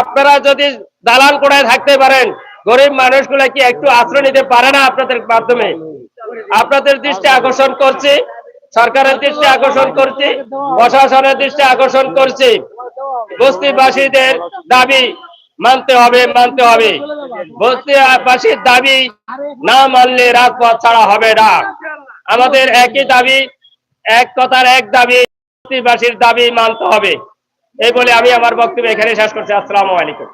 আপনারা যদি দালাল কোড়ায় থাকতে পারেন, গরিব মানুষগুলো কি একটু আশ্রয় নিতে পারে না আপনাদের মাধ্যমে? আপনাদের দৃষ্টি আকর্ষণ করছি, সরকারের দৃষ্টি আকর্ষণ করছি, প্রশাসনের দৃষ্টি আকর্ষণ করছি। বস্তিবাসীদের দাবি মানতে হবে মানতে হবে। বস্তিবাসীর দাবি না মানলে রাজপথ ছাড়া হবে না। আমাদের একই দাবি, এক কথার এক দাবি, বস্তিবাসীর দাবি মানতে হবে। এই বলে আমি আমার বক্তব্য এখানে শেষ করছি। আসসালামু আলাইকুম।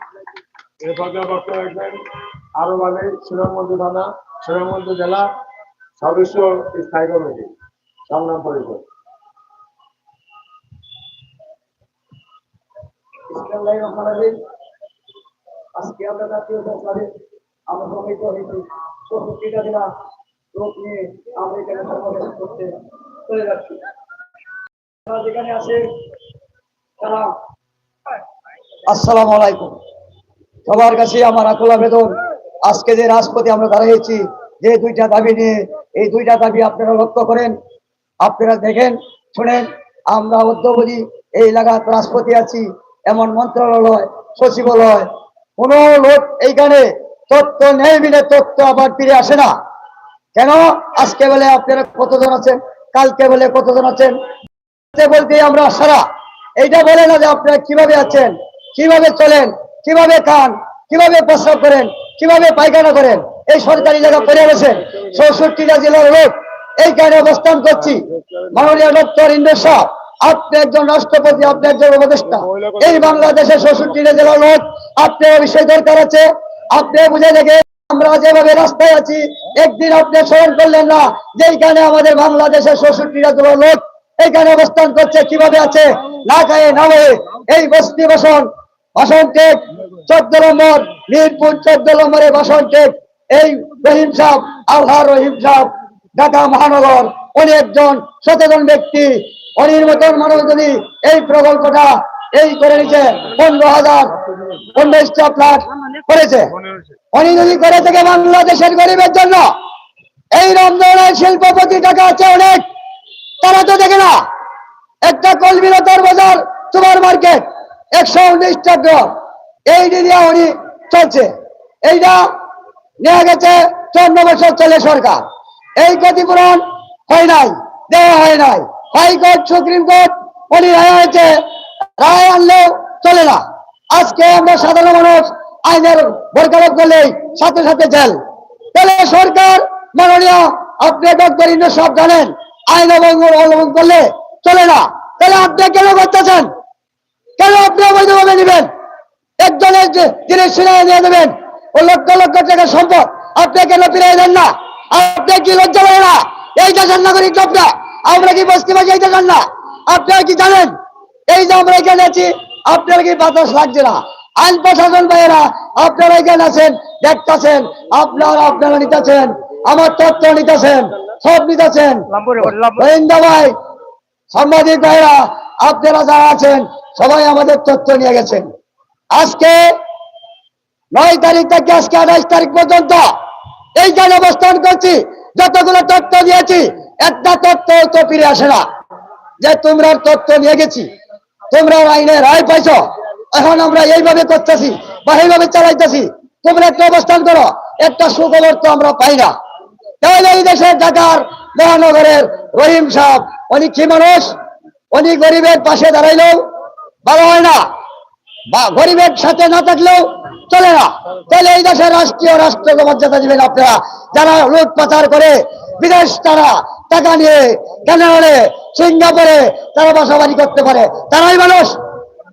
আরও মানে সুনামগঞ্জ থানা, সুনামগঞ্জ জেলা সদস্য স্থায়ী কমিটি, সংগ্রাম পরিষদ। আমরা এখানে করতে চলে যাচ্ছি। তারা যেখানে আসে তারা আসসালামু আলাইকুম সবার কাছে আমার আকুল আবেদন। আজকে যে রাজপথে আমরা দাঁড়িয়েছি, যে দুইটা দাবি নিয়ে, এই দুইটা দাবি আপনারা লক্ষ্য করেন, আপনারা দেখেন, শুনেন, আমরা অদ্যবধি এই এলাকার রাজপথে আছি, এমন মন্ত্রণালয়, সচিবালয়, কোন লোক এইখানে তথ্য নেই মিলে তথ্য আবার ফিরে আসে না। কেন? আজকে বলে আপনারা কতজন আছেন? কালকে বলে কতজন আছেন? বলতে আমরা সারা এইটা বলে না যে আপনারা কীভাবে আছেন, কীভাবে চলেন, কীভাবে খান, কীভাবে প্রস্রাব করেন, কীভাবে পায়খানা করেন, এই সরকারি জায়গা করে বসেন চৌষট্টিটা জেলার লোক এইখানে অবস্থান করছি। মাননীয় ডক্টর ইন্দ্র শাহ, আপনি একজন রাষ্ট্রপতি, আপনি একজন উপদেষ্টা। এই বাংলাদেশের চৌষট্টিটা জেলার লোক আপনার বিষয় দরকার আছে। আপনি বুঝে দেখে, আমরা যেভাবে রাস্তায় আছি, একদিন আপনি স্মরণ করলেন না যে এইখানে আমাদের বাংলাদেশের চৌষট্টিটা জেলার লোক এখানে অবস্থান করছে, কীভাবে আছে? এই বস্তি বসন, বাসন টেক, চোদ্দ নম্বর, মিরপুর চোদ্দ নম্বরে বাসন টেক, এই রহিম সাহ আল্লাহ রহিম সাহ, ঢাকা মহানগর, উনি একজন সচেতন ব্যক্তি মতন মানুষ যদি এই প্রকল্পটা এই করে নিছে, পনেরো হাজার উনিশটা ফ্ল্যাট করেছে। উনি যদি করে থাকে বাংলাদেশের গরিবের জন্য, এই রমজানের শিল্পপতি টাকা আছে অনেক, তারা তো দেখে না। একটা কলমিলতার বাজার সুপার মার্কেট, একশো উনিশ টাকা এই দিয়ে উনি চলছে। এইটা নেওয়া গেছে চন্দ্র বছর চলে সরকার। এই ক্ষতিপূরণ হয় নাই, দেওয়া হয় নাই। হাইকোর্ট, সুপ্রিম কোর্ট, উনি রায় হয়েছে রায় আনলেও চলে না। আজকে আমরা সাধারণ মানুষ আইনের বরকারত করলেই সাথে সাথে জেল। তাহলে সরকার মাননীয় আপনি সব জানেন, আইন অবলম্বন করলে চলে না। তাহলে আপনি কেন করতেছেন? কেন আপনি অবৈধভাবে নেবেন? একজনের জিনিস ফিরিয়ে নিয়ে দেবেন ও লক্ষ লক্ষ টাকা সম্পদ আপনি কেন ফিরিয়ে দেন না? আপনি কি লজ্জা লাগে না? এই দেশের নাগরিক আপনা। আমরা কি বসতে পারছি এই দেশের না? আপনারা কি জানেন? এই যে আমরা এখানে আছি আপনার কি বাতাস লাগছে না? আইন প্রশাসন ভাইয়েরা আপনারা এখানে আছেন দেখতেছেন আপনারা আপনারা নিতেছেন আমার তথ্য নিতেছেন সব নিতেছেন। গোয়েন্দা ভাই সাংবাদিক ভাইরা, আপনারা যারা আছেন, সবাই আমাদের তথ্য নিয়ে গেছেন। আজকে নয় তারিখ থেকে আজকে আঠাইশ তারিখ পর্যন্ত এইখানে অবস্থান করছি, যতগুলো তথ্য দিয়েছি, একটা তথ্য তো ফিরে আসে না। যে তোমরা তথ্য নিয়ে গেছি, তোমরা আইনে রায় পাইছ, এখন আমরা এইভাবে করতেছি, বা এইভাবে চালাইতেছি, তোমরা একটা অবস্থান করো, একটা সুখবর তো আমরা পাই না। তাহলে এই দেশের ঢাকার মহানগরের রহিম সাহ উনি কি মানুষ উনি গরিবের পাশে দাঁড়াইলেও ভালো হয় না। বা গরিবের সাথে না থাকলেও চলে না। তাহলে এই দেশের রাষ্ট্রীয় রাষ্ট্র মর্যাদা দিবেন আপনারা। যারা লুট পাচার করে বিদেশ তারা টাকা নিয়ে কানাডারে সিঙ্গাপুরে তারা বসবাড়ি করতে পারে। তারাই মানুষ,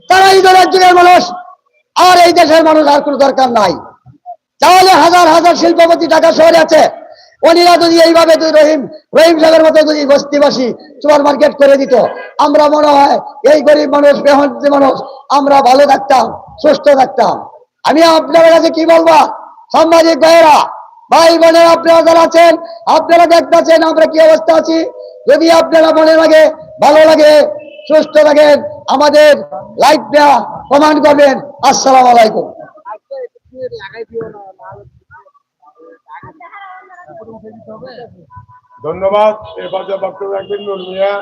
তারাই দলের যুগের মানুষ। আর এই দেশের মানুষ আর কোনো দরকার নাই। তাহলে হাজার হাজার শিল্পপতি ঢাকা শহরে আছে। উনিরা যদি এইভাবে যদি রহিম রহিম সাহেবের মতো যদি বস্তিবাসী সুপার মার্কেট করে দিত, আমরা মনে হয় এই গরিব মানুষ মেহনতি মানুষ, আমরা ভালো থাকতাম, সুস্থ থাকতাম। আমি আপনাদের কাছে কি বলব? সাংবাদিক ভাইয়েরা, ভাই বোনেরা, আপনারা যারা আছেন, আপনারা দেখতেছেন আমরা কি অবস্থা আছি? যদি আপনারা মনে লাগে, ভালো লাগে, সুস্থ থাকেন, আমাদের লাইফটা কমান্ড করবেন। আসসালাম আলাইকুম। ধন্যবাদ। এ পর্যায়ে বক্তব্য রাখবেন নুর মিয়া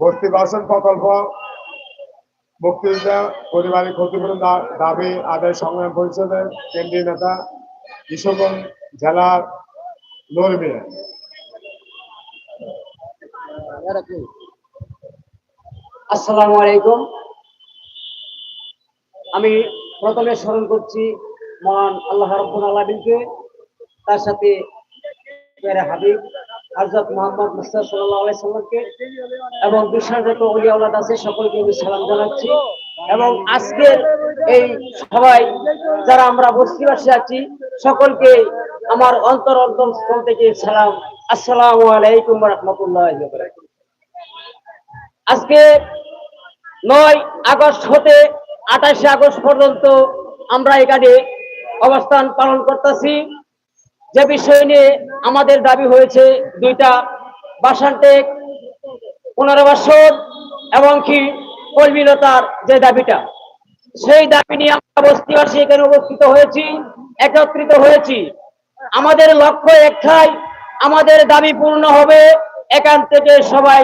বস্তি বাসন প্রকল্প, মুক্তিযোদ্ধা পরিবারের ক্ষতিপূরণ দাবি, আদায়, সংগ্রাম পরিষদের কেন্দ্রীয় নেতা কিশোরগঞ্জ জেলার নরমিয়া আসসালামু আলাইকুম। আমি প্রথমে স্মরণ করছি মহান আল্লাহ রব্বুল আলমিনকে তার সাথে হাবিব হযরত মোহাম্মদ সাল্লামকে এবং ওলি আছে, সকলকে আমি সালাম জানাচ্ছি। এবং আজকের এই সবাই যারা আমরা বস্তিবাসী আছি, সকলকে আমার অন্তর অন্তরস্থল থেকে সালাম। আসসালামু আলাইকুম রাহমাতুল্লাহি আজকে নয় আগস্ট হতে আঠাশে আগস্ট পর্যন্ত আমরা এখানে অবস্থান পালন করতেছি। যে বিষয় নিয়ে আমাদের দাবি হয়েছে, দুইটা বাসান্টেক পুনর্বাসন এবং কি কর্মীলতার যে দাবিটা। সেই দাবি নিয়ে আমরা বস্তিবাসী এখানে উপস্থিত হয়েছি, একত্রিত হয়েছি। আমাদের লক্ষ্য একটাই, আমাদের দাবি পূর্ণ হবে, এখান থেকে সবাই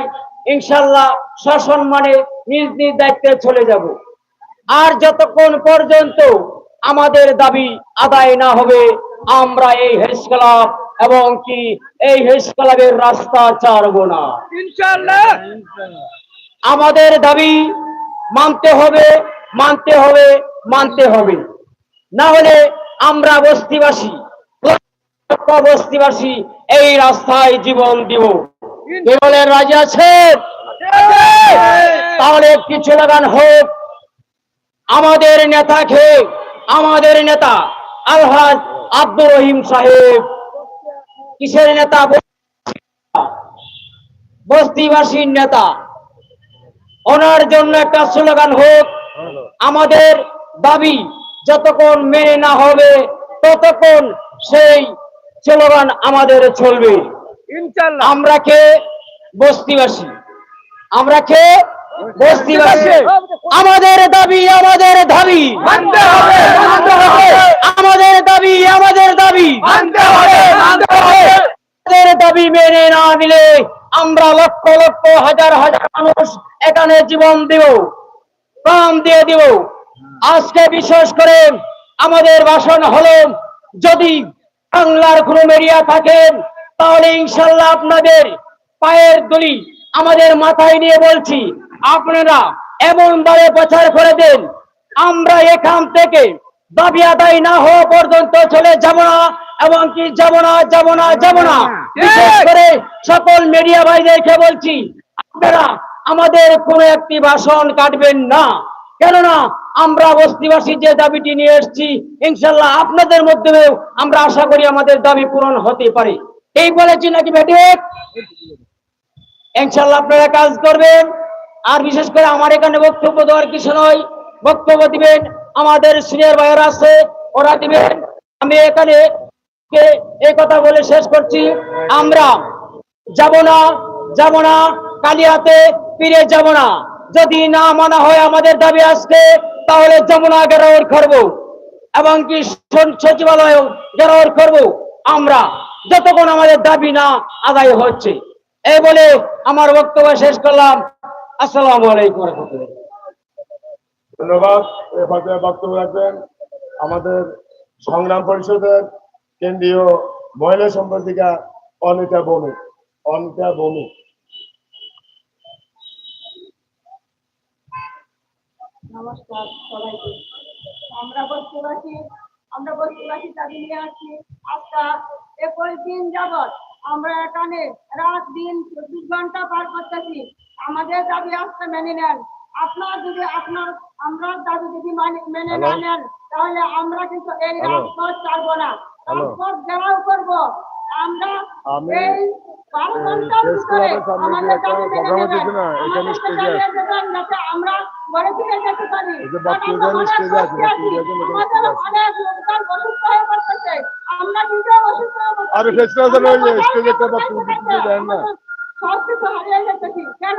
ইনশাল্লাহ সসম্মানে নিজ নিজ দায়িত্বে চলে যাব। আর যতক্ষণ পর্যন্ত আমাদের দাবি আদায় না হবে আমরা এই হেস ক্লাব এবং কি এই হেস ক্লাবের রাস্তা ছাড়ব না। আমাদের দাবি মানতে হবে মানতে হবে মানতে হবে। না হলে আমরা বস্তিবাসী বস্তিবাসী এই রাস্তায় জীবন দিব। কেবলের রাজি আছেন? তাহলে কিছু স্লোগান হোক। আমাদের নেতাকে আমাদের নেতা আলহাজ আব্দুর রহিম সাহেব কিসের নেতা বস্তিবাসীর নেতা। ওনার জন্য একটা স্লোগান হোক আমাদের দাবি যতক্ষণ মেনে না হবে ততক্ষণ সেই স্লোগান আমাদের চলবে। আমরা কে? বস্তিবাসী। আমরা কে? বস্তিবাসী আমাদের দাবি আমাদের দাবি। মানতে হবে, মানতে হবে। আমাদের দাবি আমাদের দাবি। মানতে হবে, মানতে হবে। আমাদের দাবি মেনে না নিলে আমরা লক্ষ লক্ষ হাজার হাজার মানুষ এখানে জীবন দেব প্রাণ দিয়ে দিব। আজকে বিশেষ করে আমাদের ভাষণ হলো যদি বাংলার কোনো মেরিয়া থাকেন তাহলে ইনশাল্লাহ আপনাদের পায়ের দড়ি আমাদের মাথায় নিয়ে বলছি। আপনারা এমন ভাবে প্রচার করে দেন। আমরা এখান থেকে দাবি আদায় না হওয়া পর্যন্ত চলে যাব না এবং কি যাব না যাব না। যাব না। বিশেষ করে সকল মিডিয়া ভাইদেরকে বলছি আপনারা আমাদের কোনো একটি ভাষণ কাটবেন না। কেননা আমরা বস্তিবাসী যে দাবিটি নিয়ে এসেছি ইনশাল্লাহ আপনাদের মাধ্যমেও আমরা আশা করি আমাদের দাবি পূরণ হতে পারে। এই বলেছি নাকি বেটে ইনশাল্লাহ আপনারা কাজ করবেন। আর বিশেষ করে আমার এখানে বক্তব্য দেওয়ার কিছু নয়। বক্তব্য দিবেন আমাদের সিনিয়র ভাইয়েরা আছে, ওরা দিবেন। আমি এখানে এই কথা বলে শেষ করছি। আমরা যাব না যাব না, কালিয়াতে ফিরে যাব না। যদি না মানা হয় আমাদের দাবি আজকে, তাহলে যমুনা গেরাওয়ার করব এবং কি সচিবালয় গেরাওয়ার করব আমরা যতক্ষণ আমাদের দাবি না আদায় হচ্ছে। এই বলে আমার বক্তব্য শেষ করলাম। আসসালামু আলাইকুম রহমতুল্লাহ। ধন্যবাদ এ পর্যায়ে বক্তব্য রাখবেন আমাদের সংগ্রাম পরিষদের কেন্দ্রীয় মহিলা সম্পাদিকা অনিতা বমি অনিতা ভৌমিক নমস্কার সবাইকে। আমরা বস্তিবাসী আমরা বস্তিবাসী দাবি নিয়ে আসছি আজকা একুশ দিন যাবৎ আমরা এখানে রাত দিন চব্বিশ ঘণ্টা পার করতেছি। আমাদের দাবি আসতে মেনে নেন। আপনার যদি আপনার আমরা দাবি যদি মানে- মেনে না নেন তাহলে আমরা কিন্তু এই রাজপথ ছাড়বো না। করব। আমরা এই আমরা ঘরে ফিরে যেতে পারি। অনেক লোকজন অসুস্থ হয়ে পড়তেছে। আমরা অসুস্থ হয়ে পড়তেছি। হারিয়ে কেন?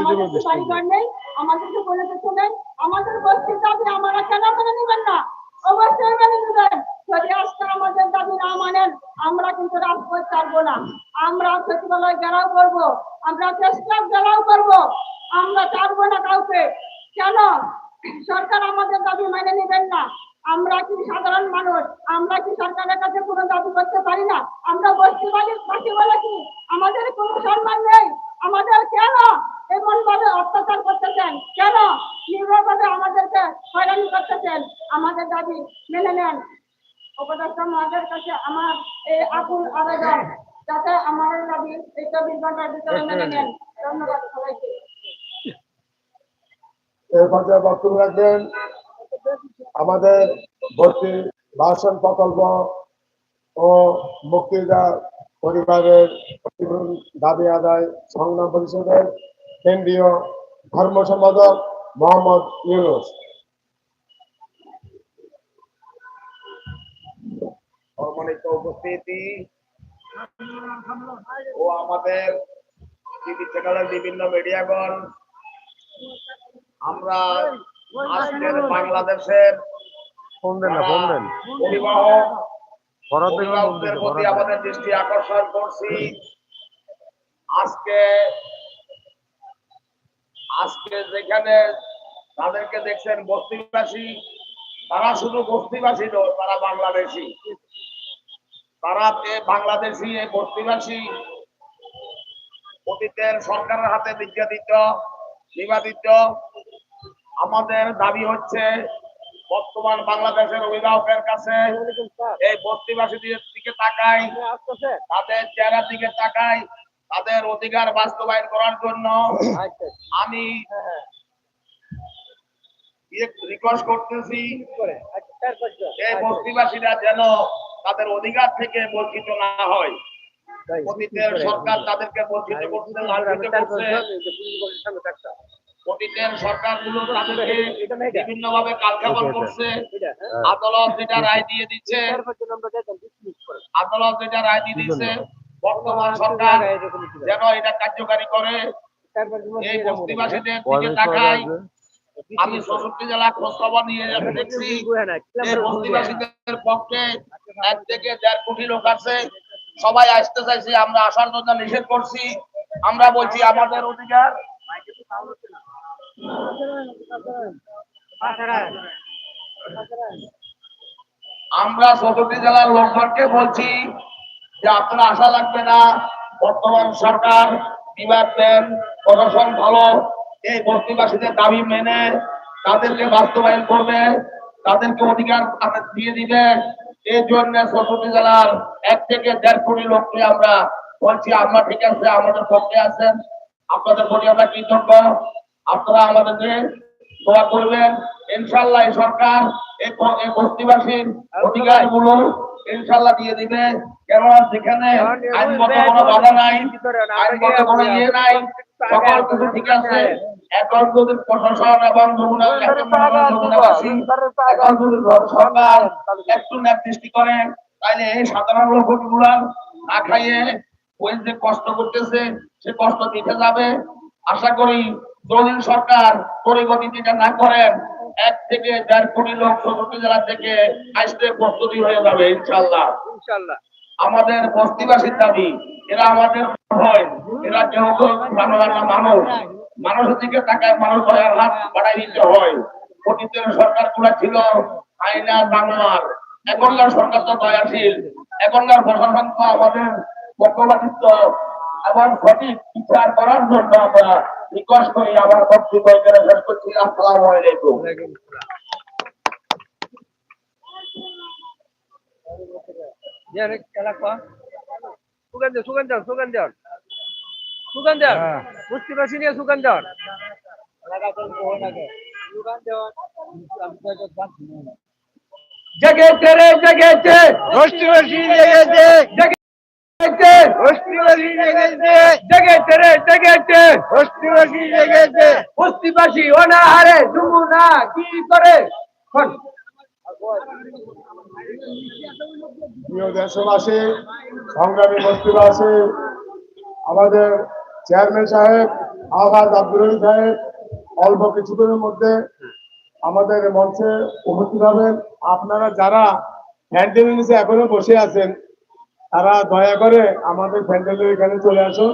আমাদের বাড়িঘর নেই। আমাদেরকে বলে দিতে আমাদের বস্তির দাবি আমরা কেন মেনে নেবেন না? অবশ্যই মেনে নেবেন। যদি আজকে আমাদের দাবি না মানেন, আমরা কিন্তু রাজপথ ছাড়বো না। আমরা সচিবালয় ঘেরাও করব, আমরা প্রেস ঘেরাও করব, আমরা ছাড়বো না কাউকে। কেন? সরকার আমাদের দাবি মেনে নেবেন না। আমরা কি সাধারণ মানুষ? আমরা কি সরকারের কাছে কোনো দাবি করতে পারি না? আমরা বস্তিবাসী বাসী বলে কি? আমাদের কোনো সম্মান নেই। আমাদের কেন? এমন ভাবে অত্যাচার করতেছেন। কেন? নির্ভরভাবে আমাদেরকে হয়রানি করতেছেন। আমাদের দাবি মেনে নেন। উপদেষ্টা মহাদের কাছে আমার এই আকুল আবেদন যাতে আমার দাবি এই চব্বিশ ঘণ্টার ভিতরে মেনে নেন। ধন্যবাদ সবাইকে। এর বক্তব্য রাখবেন আমাদের ভর্তি ভাষণ প্রকল্প ও মুক্তিদা পরিবারের দাবি আদায় সংগ্রাম পরিষদের কেন্দ্রীয় ধর্ম সম্পাদক মোহাম্মদ ইউনুস। সম্মানিত উপস্থিতি। ও আমাদের টিভি চ্যানেলের বিভিন্ন মিডিয়াগণ আমরা আজকের বাংলাদেশের প্রতি আমাদের দৃষ্টি আকর্ষণ করছি। আজকে আজকে যেখানে তাদেরকে দেখছেন বস্তিবাসী, তারা শুধু বস্তিবাসী নয়, তারা বাংলাদেশী। তারা বাংলাদেশি, এই বস্তিবাসী অতীতের সরকারের হাতে নির্যাতিত নিবাদিত আমাদের দাবি হচ্ছে, বর্তমান বাংলাদেশের অভিভাবকের কাছে এই বস্তিবাসীদের দিকে তাকাই, তাদের চেহারার দিকে তাকাই তাদের অধিকার বাস্তবায়ন করার জন্য আমি রিকোয়েস্ট করতেছি। এই বস্তিবাসীরা যেন তাদের অধিকার থেকে বঞ্চিত না হয়। অতীতের সরকার তাদেরকে বঞ্চিত করছে। লাঞ্ছিত করছে অতীতের সরকারগুলো তাদেরকে বিভিন্ন ভাবে কালখাবল করছে। আদালত যেটা রায় দিয়ে দিচ্ছে। আদালত যেটা রায় দিয়ে দিচ্ছে। বর্তমান সরকার যেন এটা কার্যকারী করে এই বস্তিবাসীদের দিকে তাকায় আমি চৌষট্টি জেলা খোঁজ খবর নিয়ে দেখছি এই বস্তিবাসীদের পক্ষে এক থেকে দেড় কোটি লোক আছে। সবাই আসতে চাইছি আমরা আসার জন্য নিষেধ করছি। আমরা বলছি আমাদের অধিকার। আমরা চৌষট্টি জেলার লোকজনকে বলছি যে আপনারা আশা লাগবে না, বর্তমান সরকার বিভাগ দেন, প্রশাসন ভালো, এই বস্তিবাসীদের দাবি মেনে তাদেরকে বাস্তবায়ন করবে, তাদেরকে অধিকার দিয়ে দিবে। এই জন্য চৌষট্টি জেলার এক থেকে দেড় কোটি লোককে আমরা বলছি, আমরা ঠিক আছে, আমাদের পক্ষে আছেন, আপনাদের প্রতি আমরা কৃতজ্ঞ। আপনারা আমাদেরকে দোয়া করবেন। ইনশাল্লাহ এই সরকার, এই বস্তিবাসীর অধিকারগুলো ইনশাল্লাহ দিয়ে দিবে কেননা যেখানে আইনগত কোনো বাধা নাই আইনগত কোনো ইয়ে নাই সকল কিছু ঠিক আছে। এখন যদি প্রশাসন এবং যমুনাবাসী এখন যদি সরকার একটু নির্দিষ্ট করে তাহলে এই সাধারণ লোকগুলা না খাইয়ে ওই যে কষ্ট করতেছে সে কষ্ট দিতে যাবে। আশা করি যদি সরকার পরিগতি যেটা না করেন এক থেকে দেড় কোটি লোক চৌষট্টি জেলা থেকে আসতে প্রস্তুতি হয়ে যাবে ইনশাল্লাহ আমাদের বস্তিবাসীর দাবি এরা আমাদের হয় এরা কেউ কেউ মানুষ। মানুষের দিকে তাকায় মানুষ দয়ার হাত বাড়াই দিতে হয়। অতীতের সরকারগুলা ছিল আইনা বাংলার। এখনকার সরকার তো দয়াশীল। এখনকার প্রশাসন তো আমাদের পক্ষপাতিত্ব। এবং সঠিক বিচার করার জন্য আমরা রিকোয়েস্ট করি আমার বক্তব্য এখানে শেষ করছি। আসসালামু আলাইকুম। সুগন্ধ সুগন্ধ সুগন্ধ। সুগন্ধ। বুঝতে নিয়ে সুগন্ধ। জগেছে জগেছে বস্তিবাসী জগেছে জগেছে বস্তিবাসী জগেছে জগেছে রে জগেছে জগেছে বস্তিবাসী অনাহারে যমুনা কি করে? দেশবাসী সংগ্রামী বস্তিবাসী আমাদের চেয়ারম্যান সাহেব আবাদ আব্দুল সাহেব অল্প কিছুদিনের মধ্যে আমাদের মঞ্চে উপস্থিত হবেন। আপনারা যারা প্যান্ডেলের নিচে এখনও বসে আছেন তারা দয়া করে আমাদের প্যান্ডেলের এখানে চলে আসুন।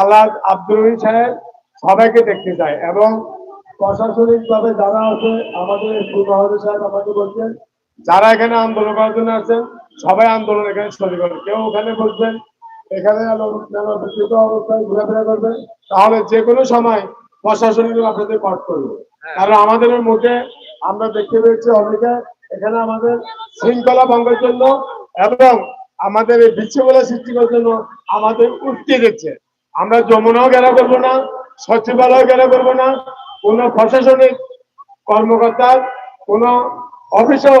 আলাদ আব্দুল সাহেব সবাইকে দেখতে চায় এবং প্রশাসনিক ভাবে যারা আছে আমাদের মহাদেব সাহেব আমাকে বলছেন যারা এখানে আন্দোলন করার জন্য আছেন সবাই আন্দোলন এখানে শুরু করবে কেউ ওখানে বলছেন এখানে বিকৃত অবস্থায় ঘোরাফেরা করবে তাহলে যে কোনো সময় প্রশাসনিক আপনাদের কট করবে। কারণ আমাদের মধ্যে আমরা দেখতে পেয়েছি অনেকে এখানে আমাদের শৃঙ্খলা ভঙ্গের জন্য এবং আমাদের এই বিশৃঙ্খলা সৃষ্টি করার জন্য আমাদের উঠতে দিচ্ছে। আমরা যমুনাও ঘেরা করব না? সচিবালয় ঘেরা করব না? কোন প্রশাসনিক কর্মকর্তার, কোন অফিসেও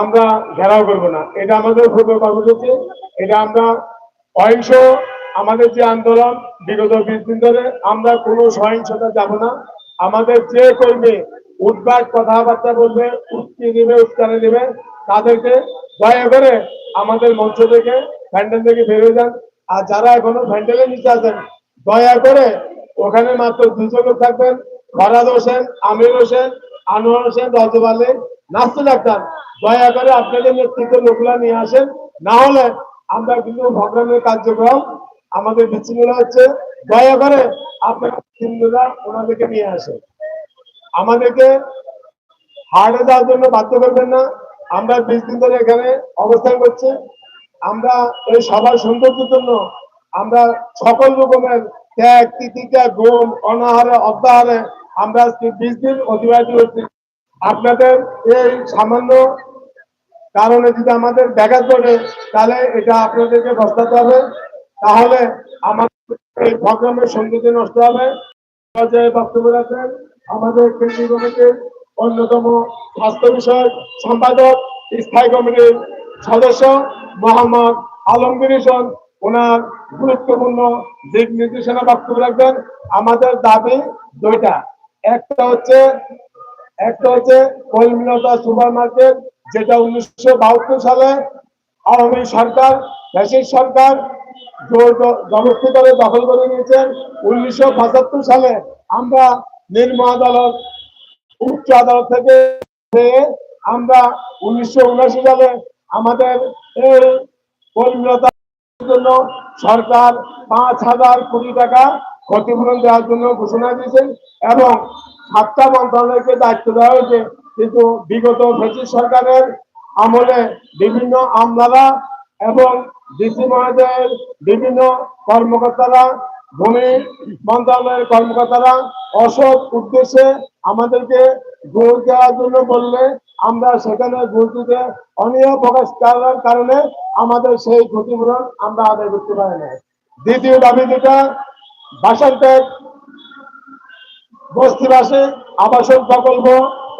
আমরা ঘেরাও করব না। এটা আমাদের পূর্ব কর্মসূচি। এটা আমরা অহিংস আমাদের যে আন্দোলন বিগত বিশ দিন ধরে, আমরা কোনো সহিংসতা যাব না। আমাদের যে কর্মী উদ্বাগ কথাবার্তা বলবে উত্তি দিবে, উস্কানি দিবে, তাদেরকে দয়া করে আমাদের মঞ্চ থেকে, প্যান্ডেল থেকে বেরিয়ে যান। আর যারা এখনও প্যান্ডেলের নিচে আছেন, দয়া করে ওখানে মাত্র দুজন লোক থাকবেন। ফরাদ হোসেন, আমির হোসেন, আনোয়ার হোসেন রজব নাস্তে ডাক্তার দয়া করে আপনাদের নেতৃত্বে লোকগুলা নিয়ে আসেন। না হলে আমরা কিন্তু ভগ্রামের কার্যক্রম আমাদের বিচ্ছিন্ন হচ্ছে। দয়া করে আপনারা হিন্দুরা ওনাদেরকে নিয়ে আসেন। আমাদেরকে হার্টে যাওয়ার জন্য বাধ্য করবেন না। আমরা বিশ দিন ধরে এখানে অবস্থান করছি। আমরা এই সবার সৌন্দর্যের জন্য আমরা সকল রকমের ত্যাগ, তিতিকা, ঘুম, অনাহারে অব্যাহারে আমরা বিশ দিন অতিবাহিত করছি। আপনাদের এই সামান্য কারণে যদি আমাদের ব্যাঘাত ঘটে, তাহলে এটা আপনাদেরকে বস্তাতে হবে। তাহলে আমাদের এই প্রোগ্রামের সৌন্দর্য নষ্ট হবে। বক্তব্য রাখেন আমাদের কেন্দ্রীয় কমিটির অন্যতম স্বাস্থ্য বিষয়ক সম্পাদক, স্থায়ী কমিটির সদস্য মোহাম্মদ আলমগীর হোসেন। ওনার গুরুত্বপূর্ণ দিক নির্দেশনা বক্তব্য রাখবেন। আমাদের দাবি দুইটা। একটা হচ্ছে একটা হচ্ছে কলমিলতা সুপার মার্কেট যেটা উনিশশো বাহাত্তর সালে আওয়ামী সরকার দেশের সরকার জোর জ- জবরদস্তি করে দখল করে নিয়েছেন। উনিশশো পঁচাত্তর সালে আমরা নিম্ন আদালত উচ্চ আদালত থেকে আমরা উনিশশো উনাশি সালে আমাদের এই জন্য সরকার পাঁচ হাজার কোটি টাকা ক্ষতিপূরণ দেওয়ার জন্য ঘোষণা দিয়েছেন এবং সাতটা মন্ত্রণালয়কে দায়িত্ব দেওয়া হয়েছে। কিন্তু বিগত ব্রিটিশ সরকারের আমলে বিভিন্ন আমলারা এবং ডিসি মহোদয়ের বিভিন্ন কর্মকর্তারা ভূমি মন্ত্রণালয়ের কর্মকর্তারা অসৎ উদ্দেশ্যে আমাদেরকে ঘুষ দেওয়ার জন্য বললে আমরা সেখানে ঘুষ দিতে অনীহ প্রকাশ করার কারণে আমাদের সেই ক্ষতিপূরণ আমরা আদায় করতে পারি না দ্বিতীয় দাবি যেটা বাসার ত্যাগ বস্তিবাসী আবাসন প্রকল্প,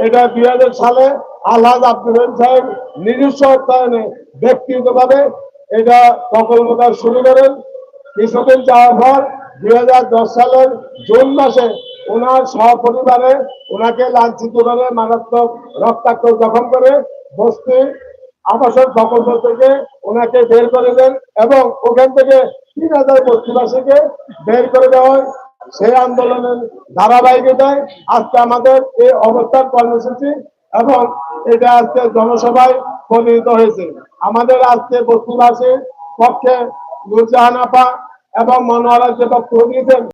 এটা দুই হাজার সালে আলহাজ আব্দুল সাহেব নিজস্ব অর্থায়নে ব্যক্তিগতভাবে এটা প্রকল্পটা শুরু করেন। কিছুদিন যাওয়ার পর দুই হাজার দশ সালের জুন মাসে ওনার সহপরিবারে ওনাকে লাঞ্ছিত করে মারাত্মক রক্তাক্ত জখম করে বস্তি আবাসন প্রকল্প থেকে ওনাকে বের করে দেন এবং ওখান থেকে তিন হাজার বস্তিবাসীকে বের করে দেওয়া হয়। সেই আন্দোলনের ধারাবাহিকতায় আজকে আমাদের এই অবস্থান কর্মসূচি এবং এটা আজকে জনসভায় পরিণত হয়েছে। আমাদের আজকে বস্তিবাসীর পক্ষে নুরজাহান আপা এবং মনোয়ারা যে করিয়েছেন